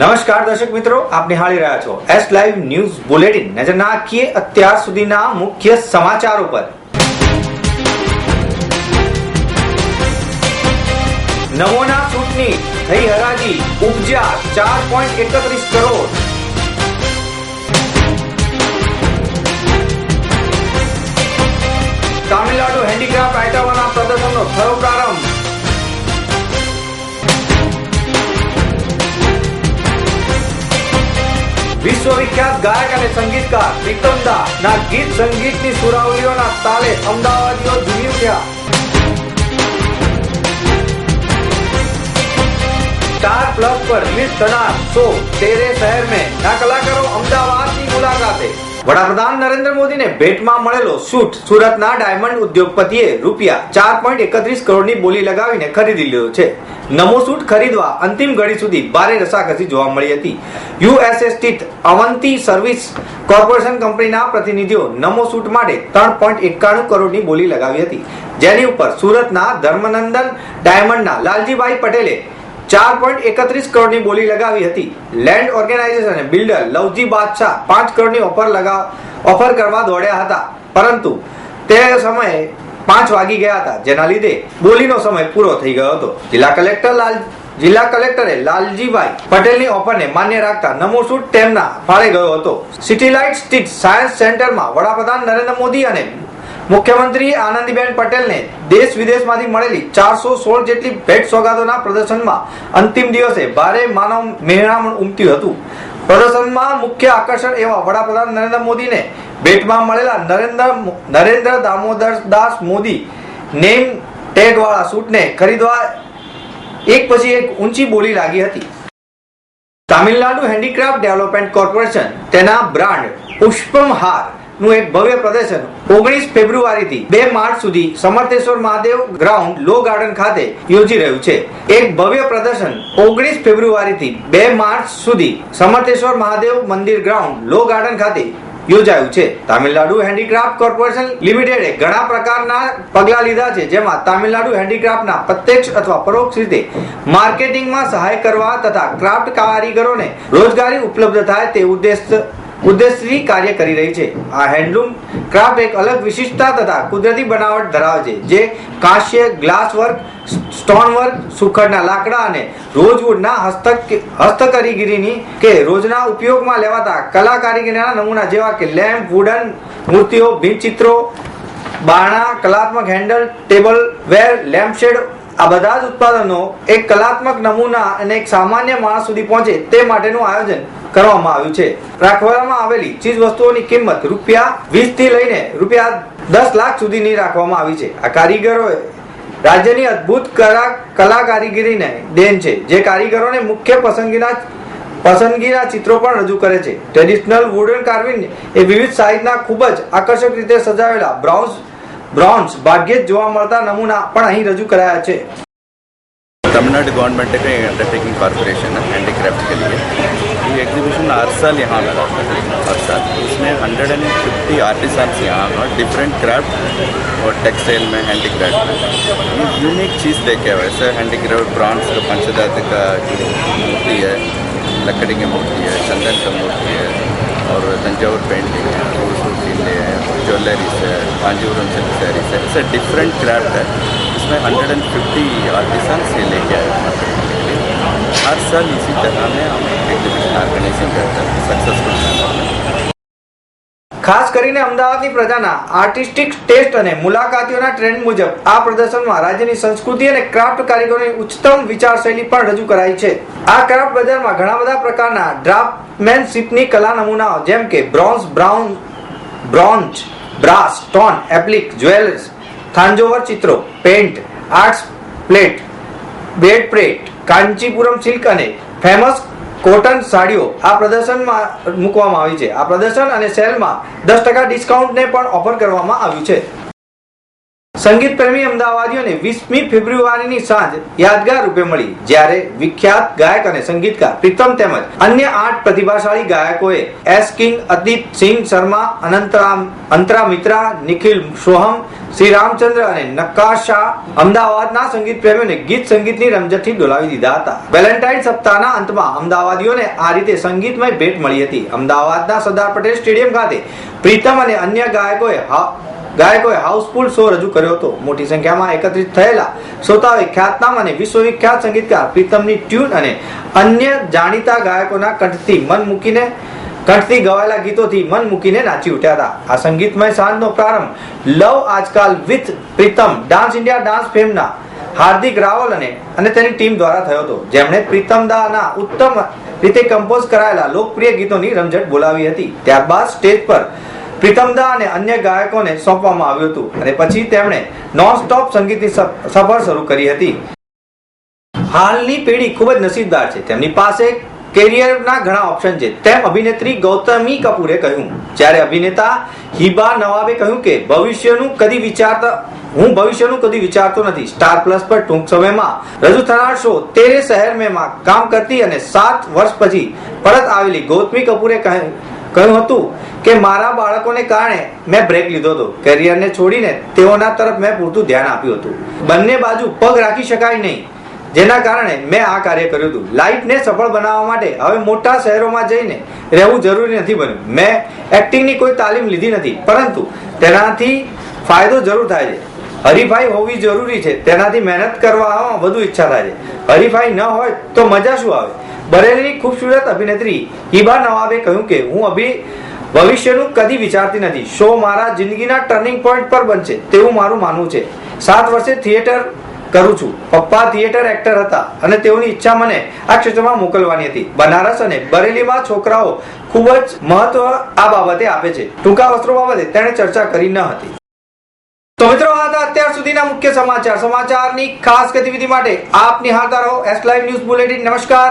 નમસ્કાર દર્શક મિત્રો, આપ નિહાળી રહ્યા છો એસ લાઈવ ન્યૂઝ બુલેટિન નજર નાખીએ અત્યાર સુધીના મુખ્ય સમાચારો પર. નમોના ચૂંટણી થઈ હરાજી ઉપજ્યા ચાર પોઈન્ટ એકત્રીસ કરોડ. તામિલનાડુ હેન્ડીક્રાફ્ટ આઇટમોના પ્રદર્શનનો થયો પ્રારંભ. વિશ્વવિખ્યાત ગાયક અને સંગીતકાર પ્રીતમદા ના ગીત સંગીતની સુરાવલીઓના તાલે અમદાવાદીઓ ઝૂમી ઉઠ્યા. સ્ટાર પ્લસ પર રિલીઝ થનાર શો તેરે શહેર મેં ના કલાકારો અમદાવાદની મુલાકાતે. વડાપ્રધાન નરેન્દ્ર મોદીને ભેટમાં મળેલો શૂટ સુરતના ડાયમંડ ઉદ્યોગપતિએ રૂપિયા ચાર પોઈન્ટ એકત્રીસ કરોડની બોલી લગાવીને ખરીદી લીધો છે. નમો શૂટ ખરીદવા અંતિમ ઘડી સુધી ભારે રસાકસી જોવા મળી હતી. યુએસએ સ્થિત અવંતી સર્વિસ કોર્પોરેશન કંપનીના પ્રતિનિધિઓ નમો શૂટ માટે ત્રણ પોઈન્ટ એકાણું કરોડની બોલી લગાવી હતી. જેની ઉપર સુરતના ધર્મનંદન ડાયમંડના લાલજીભાઈ પટેલે ચાર પોઈન્ટ એકત્રીસ કરોડની બોલી લગાવી હતી. લેન્ડ ઓર્ગેનાઇઝેશન બિલ્ડર લવજી બાદશાહ પાંચ કરોડની ઓફર લગાવ ઓફર કરવા દોડ્યા હતા. પરંતુ તે સમયે પાંચ વાગી ગયા હતા, જેના લીધે બોલીનો સમય પૂરો થઈ ગયો હતો. જિલ્લા કલેક્ટર લાલ, જિલ્લા કલેક્ટરે લાલજીભાઈ પટેલની ઓફરને માન્ય રાખતા નમો શૂટ તેમના ફાળે ગયો હતો. સિટી લાઇટ સ્થિત સાયન્સ સેન્ટરમાં વડાપ્રધાન નરેન્દ્ર મોદી અને મુખ્યમંત્રી આનંદીબેન પટેલને દેશ વિદેશમાંથી મળેલી ચારસો સોળ જેટલી ભેટ સોગાદોના પ્રદર્શનમાં અંતિમ દિવસે ભારે માનવ મહેણામણ ઉમટ્યું હતું. પ્રદર્શનમાં મુખ્ય આકર્ષણ એવા વડાપ્રધાન નરેન્દ્ર મોદીને ભેટમાં મળેલા નરેન્દ્ર નરેન્દ્ર દામોદર દાસ મોદી નેમ ટેગ વાળા સૂટને ખરીદવા એક પછી એક ઊંચી બોલી લાગી હતી. તામિલનાડુ હેન્ડીક્રાફ્ટ ડેવલપમેન્ટ કોર્પોરેશન તેના બ્રાન્ડ પુષ્પમ હાર નું એક ભવ્ય પ્રદર્શન ઓગણીસ ફેબ્રુઆરીથી બે માર્ચ સુધી Samartheshwar Mahadev ground law garden ખાતે યોજી રહ્યું છે. એક ભવ્ય પ્રદર્શન ઓગણીસ ફેબ્રુઆરીથી બે માર્ચ સુધી સમર્થેશ્વર મહાદેવ મંદિર ગ્રાઉન્ડ લો ગાર્ડન ખાતે યોજાયું છે. તામિલનાડુ હેન્ડીક્રાફ્ટ કોર્પોરેશન લિમિટેડે ઘણા પ્રકારના પગલા લીધા છે, જેમાં તામિલનાડુ હેન્ડીક્રાફ્ટના પ્રત્યક્ષ અથવા પરોક્ષ રીતે માર્કેટિંગમાં સહાય કરવા તથા ક્રાફ્ટ કારીગરોને રોજગારી ઉપલબ્ધ થાય તે ઉદ્દેશ ઉદ્દેશથી કાર્ય કરી રહી છે. આ હેન્ડલૂમ ક્રાફ્ટ એક અલગ વિશિષ્ટતા તથા કુદરતી બનાવટ ધરાવે છે, જે કાંસ્ય ગ્લાસ વર્ક સ્ટોન વર્ક સુખડના લાકડા અને રોજવુડના હસ્તક, હસ્તકારીગીરીની કે રોજના ઉપયોગમાં લેવાતા કલા કારીગરીના નમૂના જેવા કે લેમ્પ, વુડન મૂર્તિઓ ભીંતચિત્રો બારણા, કલાત્મક હેન્ડલ, ટેબલ વેર, લેમ્પશેડ આ બધા જ ઉત્પાદનો એક કલાત્મક નમૂના અને એક સામાન્ય માણસ સુધી પહોંચે તે માટેનું આયોજન કરવામાં આવ્યું છે. રાખવામાં આવેલી ચીજ વસ્તુઓની કિંમત રૂપિયા વીસથી લઈને રૂપિયા દસ લાખ સુધીની રાખવામાં આવી છે. આ કારીગરોએ રાજ્યની અદ્ભુત કલા કલા કારીગરીને દેન છે, જે કારીગરોને મુખ્ય પસંદગીના પસંદગીના ચિત્રો પણ રજૂ કરે છે. ટ્રેડિશનલ વુડન કાર્વિંગ એ વિવિધ સાઇઝના ખૂબ જ આકર્ષક રીતે સજાવેલા બ્રાઉન્સ બ્રોન્ઝ ભાગ્યે જ જોવા મળતા નમૂના પણ અહીં રજૂ કરાયા છે तमिलनाडु गवर्नमेंट का एक अंडरटेकिंग कॉरपोरेशन है हैंडीक्राफ्ट के लिए ये एग्जीबिशन हर साल यहाँ लगाता है हर साल इसमें हंड्रेड एंड फिफ्टी आर्टिसंस यहाँ पर डिफरेंट क्राफ्ट और टेक्सटाइल में हैंडीक्राफ्ट में ये यूनिक चीज़ देखे हुए ऐसे हैंडीक्राफ्ट ब्रॉन्ज का पंचदात का जो मूर्ति है लकड़ी की मूर्ति है चंदन का मूर्ति है और तंजावुर पेंटिंग है फूल किले है ज्वेलरीज है कांजीवरम सिल्क सैरीज है ऐसे डिफरेंट क्राफ्ट है इसमें हंड्रेड एंड फिफ्टी आर्टिसंस ये लेके आए हैं market के लिए। हर साल इसी तरह में हम एग्जीबिशन ऑर्गेनाइजिंग करते हैं सक्सेसफुल मैनर में ખાસ કરીને અમદાવાદની પ્રજાના આર્ટિસ્ટિક ટેસ્ટ અને મુલાકાતીઓના ટ્રેન્ડ મુજબ આ પ્રદર્શનમાં રાજ્યની સંસ્કૃતિ અને ક્રાફ્ટ કારીગરોની ઉચ્ચતમ વિચારશૈલી પણ રજૂ કરાઈ છે આ ક્રાફ્ટ બજારમાં ઘણા બધા પ્રકારના ડ્રાફ્ટમેનશીપની કલા નમૂનાઓ જેમ કે bronze brown bronze brass stone applique, jewellers, Thanjavur, ચિત્રો, paint, arts, plate, bed plate Kanchipuram silk અને ફેમસ કોટન સાડીઓ આ પ્રદર્શનમાં મૂકવામાં આવી છે. આ પ્રદર્શન અને સેલમાં દસ ટકા ડિસ્કાઉન્ટને પણ ઓફર કરવામાં આવ્યું છે. સંગીત પ્રેમી અમદાવાદીઓને વીસમી ફેબ્રુઆરીની સાંજ યાદગાર રૂપે મળી, જ્યારે વિખ્યાત ગાયક અને સંગીતકાર પ્રીતમ તેમજ અન્ય આઠ પ્રતિભાશાળી ગાયકોએ એસ કિંગ અદીપ સિંહ શર્મા, અનંતરામ, અંતરા મિત્રા, નિખિલ સોહમ, શ્રી રામચંદ્ર અને નકાશા અમદાવાદના સંગીત પ્રેમીઓને ગીત સંગીતની રમઝટથી ડોલાવી દીધા હતા. વેલેન્ટાઇન સપ્તાહના અંતમાં અમદાવાદીઓને આ રીતે સંગીતમય ભેટ મળી હતી. અમદાવાદના સરદાર પટેલ સ્ટેડિયમ ખાતે પ્રીતમ અને અન્ય ગાયકોએ ગાયકોએ હાઉસફુલ શો રજૂ કર્યો હતો. મોટી સંખ્યામાં એકત્રિત થયેલા શ્રોતાઓએ ખ્યાતનામ અને વિશ્વવિખ્યાત સંગીતકાર પ્રીતમની ટ્યુન અને અન્ય જાણીતા ગાયકોના કંઠથી મન મૂકીને, કંઠથી ગવાયેલા ગીતોથી મન મૂકીને નાચી ઉઠ્યા હતા. આ સંગીતમય સાંજનો પ્રારંભ, love Aaj Kal with Pritam, dance India dance ફેમના Hardik Raval અને અને તેની ટીમ દ્વારા થયો હતો. જેમણે પ્રીતમ દાના ઉત્તમ રીતે કમ્પોઝ કરાયેલા લોકપ્રિય ગીતોની રમઝટ બોલાવી હતી. ત્યારબાદ સ્ટેજ પર પ્રીતમદા અને અન્ય ગાયકોને સોંપવામાં આવ્યું હતું અને પછી તેમણે નોન સંગીતની સફર શરૂ કરી હતી. હાલની પેઢી ખૂબ જ નસીબદાર છે. તેમની પાસે કેરિયરના ઘણા ઓપ્શન છે. તેમ અભિનેત્રી ગૌતમી કપૂરે કહ્યું. જ્યારે અભિનેતા હિબા નવાબે કહ્યું કે, ભવિષ્યનું કદી વિચારતા, હું ભવિષ્યનું કદી વિચારતો નથી. સ્ટાર પ્લસ પર ટૂંક સમયમાં રજૂ થનાર શો તેરે શહેર મેં માં કામ કરતી અને સાત વર્ષ પછી પરત આવેલી ગૌતમી કપૂરે કહ્યું હતું કે મારા બાળકોને કારણે મેં બ્રેક લીધો હતો. કેરિયરને છોડીને તેઓના તરફ મેં પૂરતું ધ્યાન આપ્યું હતું. બંને બાજુ પગ રાખી શકાય નહીં. જેના કારણે મેં આ કાર્ય કર્યું હતું. લાઈફને સફળ બનાવવા માટે હવે મોટા શહેરોમાં જઈને રહેવું જરૂરી નથી બન્યું. મેં એક્ટિંગની કોઈ તાલીમ લીધી નથી. પરંતુ તેનાથી ફાયદો જરૂર થાય છે. હરીફાઈ હોવી જરૂરી છે. તેનાથી મહેનત કરવામાં વધુ ઈચ્છા થાય છે. હરીફાઈ ન હોય તો મજા શું આવે? બરેલીની ખૂબસૂરત અભિનેત્રી હિબા નવાબે કહ્યું કે, હું અભી ભવિષ્યનું કદી વિચારતી નથી. શો મારા જિંદગીના ટર્નિંગ પોઈન્ટ પર બનશે, તેવું મારું માનવું છે. સાત વર્ષે થિયેટર કરું છું. પપ્પા થિયેટર એક્ટર હતા અને તેઓની ઈચ્છા મને આ ક્ષેત્રમાં મોકલવાની હતી. બનારસ અને બરેલીમાં છોકરાઓ ખૂબ જ મહત્વ આ બાબતે આપે છે. ટૂંકા વસ્ત્રો બાબતે તેણે ચર્ચા કરી ન હતી. તો મિત્રો, આ હતા અત્યાર સુધીના મુખ્ય સમાચાર. સમાચારની ખાસ ગતિવિધિ માટે આપ નિહાળતા રહો. એસ લાઈવ ન્યૂઝ બુલેટિન નમસ્કાર.